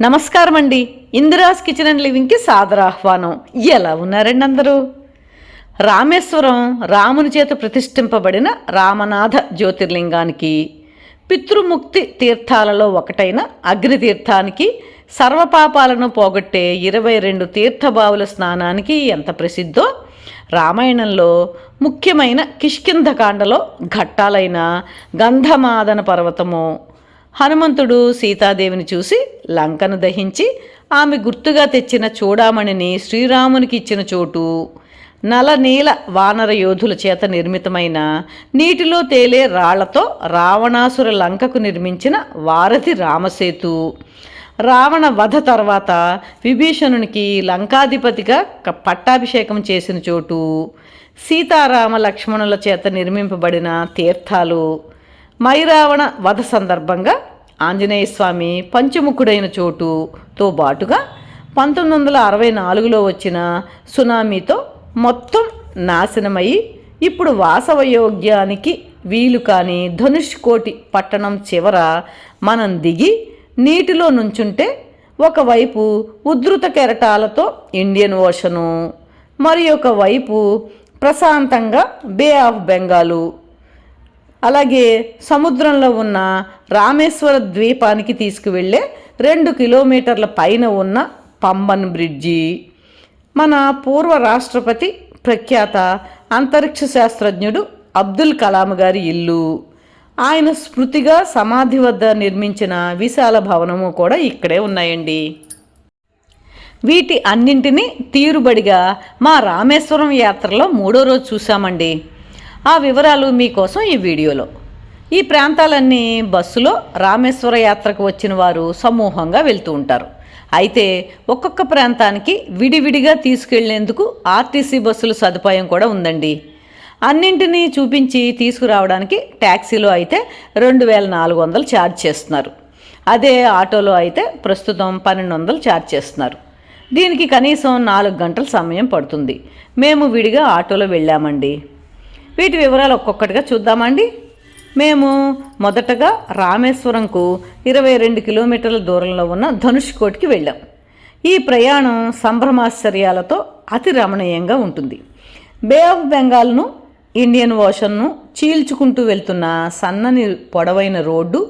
నమస్కారం అండి Indira's kitchen and లివింగ్కి సాదర ఆహ్వానం. ఎలా ఉన్నారండి అందరూ? రామేశ్వరం రాముని చేత ప్రతిష్ఠింపబడిన రామనాథ జ్యోతిర్లింగానికి పితృముక్తి తీర్థాలలో ఒకటైన అగ్నితీర్థానికి సర్వపాపాలను పోగొట్టే ఇరవై రెండు తీర్థబావుల స్నానానికి ఎంత ప్రసిద్ధో రామాయణంలో ముఖ్యమైన కిష్కింధకాండలో ఘట్టాలైన గంధమాదన పర్వతము హనుమంతుడు సీతాదేవిని చూసి లంకను దహించి ఆమె గుర్తుగా తెచ్చిన చూడామణిని శ్రీరామునికి ఇచ్చిన చోటు. నలనీల వానర యోధుల చేత నిర్మితమైన నీటిలో తేలే రాళ్ళతో రావణాసుర లంకకు నిర్మించిన వారధి రామసేతు. రావణ వధ తర్వాత విభీషణునికి లంకాధిపతిగా క- పట్టాభిషేకం చేసిన చోటు. సీతారామ లక్ష్మణుల చేత నిర్మింపబడిన తీర్థాలు. మైరావణ వధ సందర్భంగా ఆంజనేయ స్వామి పంచముఖుడైన చోటుతో బాటుగా పంతొమ్మిది వందల అరవై నాలుగులో వచ్చిన సునామీతో మొత్తం నాశనమై ఇప్పుడు వాసవయోగ్యానికి వీలు కాని ధనుష్కోటి పట్టణం చివర మనం దిగి నీటిలో నుంచుంటే ఒకవైపు ఉధృత కెరటాలతో ఇండియన్ ఓషను మరి ఒక వైపు ప్రశాంతంగా బే ఆఫ్ బెంగాలు. అలాగే సముద్రంలో ఉన్న రామేశ్వర ద్వీపానికి తీసుకువెళ్ళే రెండు కిలోమీటర్ల పైన ఉన్న పంబన్ బ్రిడ్జి. మన పూర్వ రాష్ట్రపతి ప్రఖ్యాత అంతరిక్ష శాస్త్రజ్ఞుడు అబ్దుల్ కలాం గారి ఇల్లు. ఆయన స్మృతిగా సమాధి వద్ద నిర్మించిన విశాల భవనము కూడా ఇక్కడే ఉన్నాయండి. వీటి అన్నింటినీ తీరుబడిగా మా రామేశ్వరం యాత్రలో మూడో రోజు చూసామండి ఆ వివరాలు మీకోసం ఈ వీడియోలో. ఈ ప్రాంతాలన్నీ బస్సులో రామేశ్వర యాత్రకు వచ్చిన వారు సమూహంగా వెళ్తూ ఉంటారు. అయితే ఒక్కొక్క ప్రాంతానికి విడివిడిగా తీసుకెళ్ళేందుకు ఆర్టీసీ బస్సుల సదుపాయం కూడా ఉందండి. అన్నింటినీ చూపించి తీసుకురావడానికి ట్యాక్సీలో అయితే రెండు వేల నాలుగు వందలు ఛార్జ్ చేస్తున్నారు. అదే ఆటోలో అయితే ప్రస్తుతం పన్నెండు వందలు ఛార్జ్ చేస్తున్నారు. దీనికి కనీసం నాలుగు గంటల సమయం పడుతుంది. మేము విడిగా ఆటోలో వెళ్ళామండి. వీటి వివరాలు ఒక్కొక్కటిగా చూద్దామండి. మేము మొదటగా రామేశ్వరంకు ఇరవై రెండు కిలోమీటర్ల దూరంలో ఉన్న ధనుష్కోటికి వెళ్ళాం. ఈ ప్రయాణం సంభ్రమాశ్చర్యాలతో అతి రమణీయంగా ఉంటుంది. బే ఆఫ్ బెంగాల్ను ఇండియన్ ఓషన్ను చీల్చుకుంటూ వెళ్తున్న సన్నని పొడవైన రోడ్డు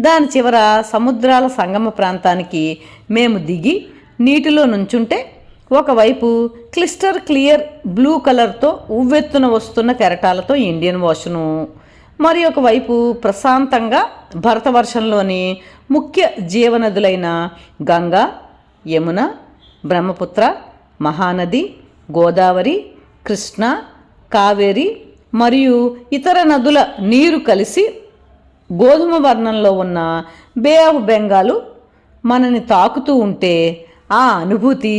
దాని చివర సముద్రాల సంగమ ప్రాంతానికి మేము దిగి నీటిలో నుంచుంటే ఒకవైపు క్లిస్టర్ క్లియర్ బ్లూ కలర్తో ఉవ్వెత్తున వస్తున్న కెరటాలతో ఇండియన్ ఓషను మరి ఒకవైపు ప్రశాంతంగా భరతవర్షంలోని ముఖ్య జీవనదులైన గంగా యమున బ్రహ్మపుత్ర మహానది గోదావరి కృష్ణ కావేరి మరియు ఇతర నదుల నీరు కలిసి గోధుమ వర్ణంలో ఉన్న బే ఆఫ్ బెంగాలు మనని తాకుతూ ఉంటే ఆ అనుభూతి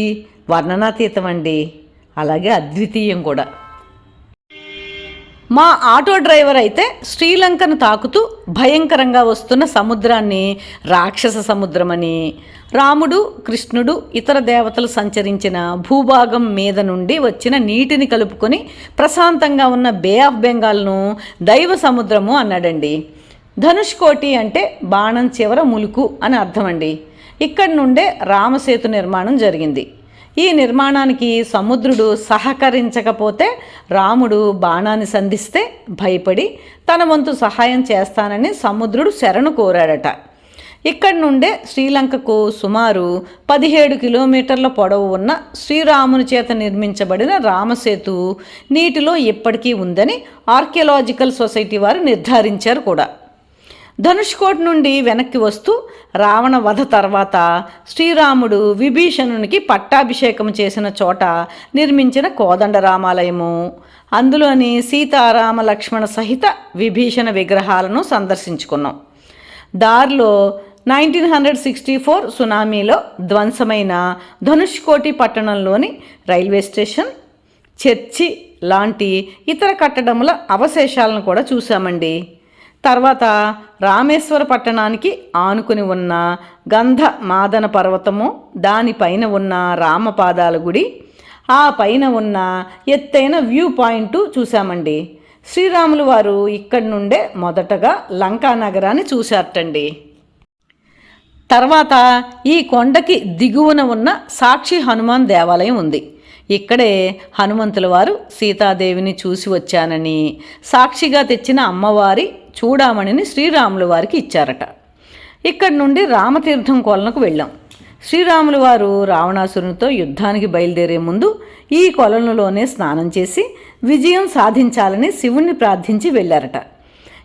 వర్ణనాతీతం అండి. అలాగే అద్వితీయం కూడా. మా ఆటో డ్రైవర్ అయితే శ్రీలంకను తాకుతూ భయంకరంగా వస్తున్న సముద్రాన్ని రాక్షస సముద్రమని రాముడు కృష్ణుడు ఇతర దేవతలు సంచరించిన భూభాగం మీద నుండి వచ్చిన నీటిని కలుపుకొని ప్రశాంతంగా ఉన్న బే ఆఫ్ బెంగాల్ను దైవ సముద్రము అన్నాడండి. ధనుష్కోటి అంటే బాణం చివర ములుకు అని అర్థమండి. ఇక్కడి నుండే రామసేతు నిర్మాణం జరిగింది. ఈ నిర్మాణానికి సముద్రుడు సహకరించకపోతే రాముడు బాణాన్ని సంధిస్తే భయపడి తన వంతు సహాయం చేస్తానని సముద్రుడు శరణు కోరాడట. ఇక్కడి నుండే శ్రీలంకకు సుమారు పదిహేడు కిలోమీటర్ల పొడవు ఉన్న శ్రీరాముని చేత నిర్మించబడిన రామసేతు నీటిలో ఇప్పటికీ ఉందని ఆర్కియలాజికల్ సొసైటీ వారు నిర్ధారించారు కూడా. ధనుష్కోట్ నుండి వెనక్కి వస్తూ రావణ వధ తర్వాత శ్రీరాముడు విభీషణునికి పట్టాభిషేకం చేసిన చోట నిర్మించిన కోదండరామాలయము. అందులోని సీతారామ లక్ష్మణ సహిత విభీషణ విగ్రహాలను సందర్శించుకున్నాం. దారిలో నైన్టీన్ హండ్రెడ్ సిక్స్టీ ఫోర్ సునామీలో ధ్వంసమైన ధనుష్కోటి పట్టణంలోని రైల్వే స్టేషన్ చర్చి లాంటి ఇతర కట్టడముల అవశేషాలను కూడా చూశామండి. తర్వాత రామేశ్వర పట్టణానికి ఆనుకుని ఉన్న గంధ మాదన పర్వతము దానిపైన ఉన్న రామపాదాల గుడి ఆ పైన ఉన్న ఎత్తైన వ్యూ పాయింట్ చూశామండి. శ్రీరాములు వారు ఇక్కడి నుండే మొదటగా లంకా నగరాన్ని చూశారటండి. తర్వాత ఈ కొండకి దిగువన ఉన్న సాక్షి హనుమాన్ దేవాలయం ఉంది. ఇక్కడే హనుమంతుల వారు సీతాదేవిని చూసి వచ్చానని. సాక్షిగా తెచ్చిన అమ్మవారి చూడామణిని శ్రీరాముల వారికి ఇచ్చారట. ఇక్కడి నుండి రామతీర్థం కొలనకు వెళ్ళాం. శ్రీరాములు వారు రావణాసురునితో యుద్ధానికి బయలుదేరే ముందు ఈ కొలనులోనే స్నానం చేసి విజయం సాధించాలని శివుణ్ణి ప్రార్థించి వెళ్ళారట.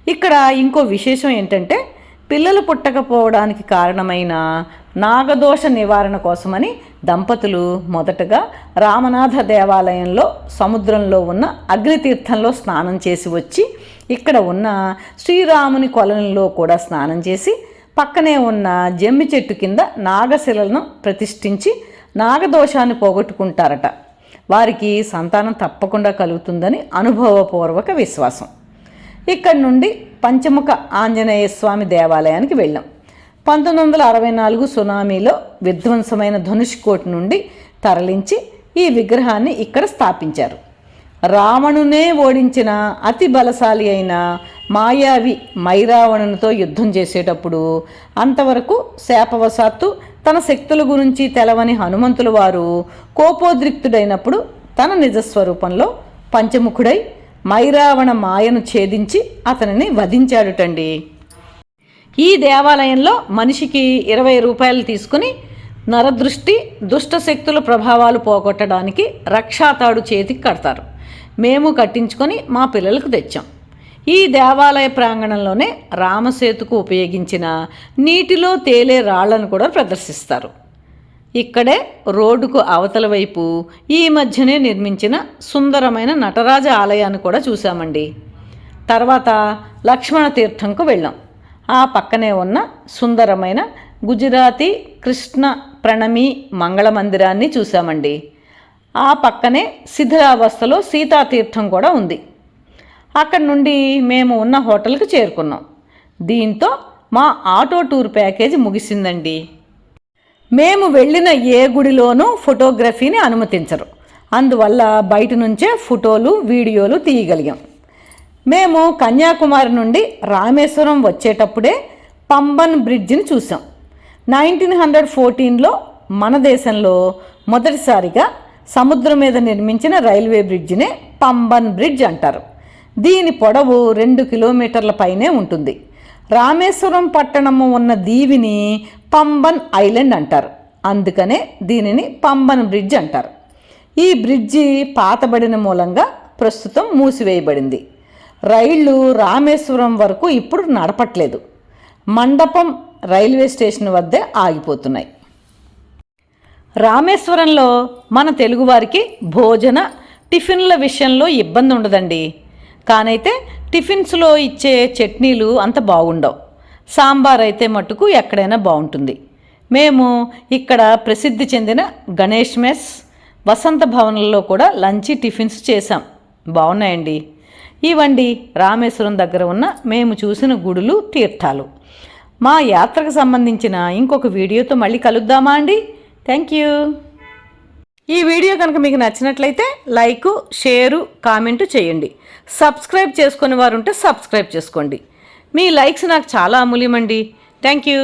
ఇక్కడ ఇంకో విశేషం ఏంటంటే పిల్లలు పుట్టకపోవడానికి కారణమైన నాగదోష నివారణ కోసమని దంపతులు మొదటగా రామనాథ దేవాలయంలో సముద్రంలో ఉన్న అగ్నితీర్థంలో స్నానం చేసి వచ్చి ఇక్కడ ఉన్న శ్రీరాముని కొలనులో కూడా స్నానం చేసి పక్కనే ఉన్న జమ్మి చెట్టు కింద నాగశిలను ప్రతిష్ఠించి నాగదోషాన్ని పోగొట్టుకుంటారట. వారికి సంతానం తప్పకుండా కలుగుతుందని అనుభవపూర్వక విశ్వాసం. ఇక్కడి నుండి పంచముఖ ఆంజనేయ స్వామి దేవాలయానికి వెళ్ళాం. పంతొమ్మిది వందల అరవై నాలుగు సునామీలో విధ్వంసమైన ధనుష్కోట్ నుండి తరలించి ఈ విగ్రహాన్ని ఇక్కడ స్థాపించారు. రావణునే ఓడించిన అతి బలశాలి అయిన మాయావి మైరావణునితో యుద్ధం చేసేటప్పుడు అంతవరకు శాపవశాత్తు తన శక్తుల గురించి తెలవని హనుమంతుల వారు కోపోద్రిక్తుడైనప్పుడు తన నిజస్వరూపంలో పంచముఖుడై మైరావణ మాయను ఛేదించి అతనిని వధించాడుటండి. ఈ దేవాలయంలో మనిషికి ఇరవై రూపాయలు తీసుకుని నరదృష్టి దుష్ట శక్తుల ప్రభావాలు పోగొట్టడానికి రక్షాతాడు చేతికి కడతారు. మేము కట్టించుకొని మా పిల్లలకు తెచ్చాం. ఈ దేవాలయ ప్రాంగణంలోనే రామసేతుకు ఉపయోగించిన నీటిలో తేలే రాళ్ళను కూడా ప్రదర్శిస్తారు. ఇక్కడే రోడ్డుకు అవతల వైపు ఈ మధ్యనే నిర్మించిన సుందరమైన నటరాజ ఆలయాన్ని కూడా చూశామండి. తర్వాత లక్ష్మణ తీర్థంకు వెళ్ళాం. ఆ పక్కనే ఉన్న సుందరమైన గుజరాతీ కృష్ణ ప్రణమి మంగళ మందిరాన్ని చూసామండి ఆ పక్కనే శిథిలావస్థలో సీతాతీర్థం కూడా ఉంది. అక్కడి నుండి మేము ఉన్న హోటల్కి చేరుకున్నాం. దీంతో మా ఆటో టూర్ ప్యాకేజీ ముగిసిందండి. మేము వెళ్ళిన ఏ గుడిలోనూ ఫోటోగ్రఫీని అనుమతించరు. అందువల్ల బయట నుంచే ఫోటోలు వీడియోలు తీయగలిగాం. మేము కన్యాకుమారి నుండి రామేశ్వరం వచ్చేటప్పుడే పంబన్ బ్రిడ్జిని చూసాం నైన్టీన్ హండ్రెడ్ ఫోర్టీన్లో మన దేశంలో మొదటిసారిగా సముద్రం మీద నిర్మించిన రైల్వే బ్రిడ్జినే పంబన్ బ్రిడ్జ్ అంటారు. దీని పొడవు రెండు కిలోమీటర్ల పైనే ఉంటుంది. రామేశ్వరం పట్టణము ఉన్న దీవిని పంబన్ ఐలాండ్ అంటారు. అందుకనే దీనిని పంబన్ బ్రిడ్జ్ అంటారు. ఈ బ్రిడ్జి పాతబడిన మూలంగా ప్రస్తుతం మూసివేయబడింది. రైళ్ళు రామేశ్వరం వరకు ఇప్పుడు నడపట్లేదు. మండపం రైల్వే స్టేషన్ వద్దే ఆగిపోతున్నాయి. రామేశ్వరంలో మన తెలుగువారికి భోజన టిఫిన్ల విషయంలో ఇబ్బంది ఉండదండి. కానైతే టిఫిన్స్లో ఇచ్చే చట్నీలు అంత బాగుండవు. సాంబార్ అయితే మటుకు ఎక్కడైనా బాగుంటుంది. మేము ఇక్కడ ప్రసిద్ధి చెందిన గణేష్ మెస్ వసంత భవన్లో కూడా లంచ్ టిఫిన్స్ చేశాం. బాగున్నాయండి? ఇవండి రామేశ్వరం దగ్గర ఉన్న మేము చూసిన గుడులు తీర్థాలు. మా యాత్రకు సంబంధించిన ఇంకొక వీడియోతో మళ్ళీ కలుద్దామా అండి? థ్యాంక్ యూ ఈ వీడియో కనుక మీకు నచ్చినట్లయితే లైక్ షేరు కామెంటు చేయండి. సబ్స్క్రైబ్ చేసుకునే వారు ఉంటే సబ్స్క్రైబ్ చేసుకోండి. మీ లైక్స్ నాకు చాలా అమూల్యమండి. Thank you